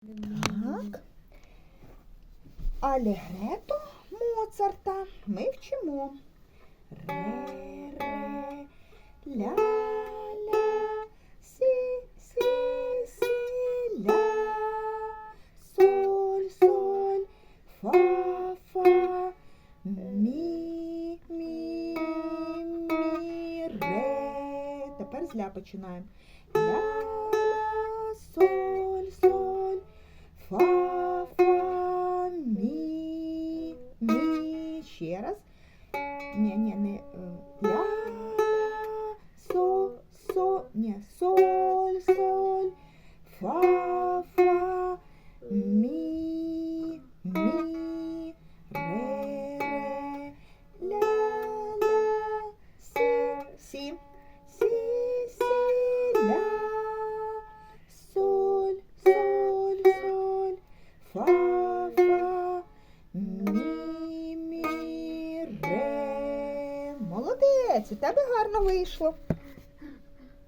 Так. Алегрето Моцарта ми вчимо. Ре, ре, ля, ля, сі, сі, сі, ля, соль, соль, фа, фа, мі, мі, мі, ре. Тепер з ля починаємо. Ля, ля, соль, соль, Ще раз. Ні, ні, не е, ля, ля, со, со, ні, соль, соль, фа, фа, мі, мі, ре, ре, ля, ля, сі, сі, сі, сі, ля, соль, соль, соль, фа, фа, Молодець, у тебе гарно вийшло.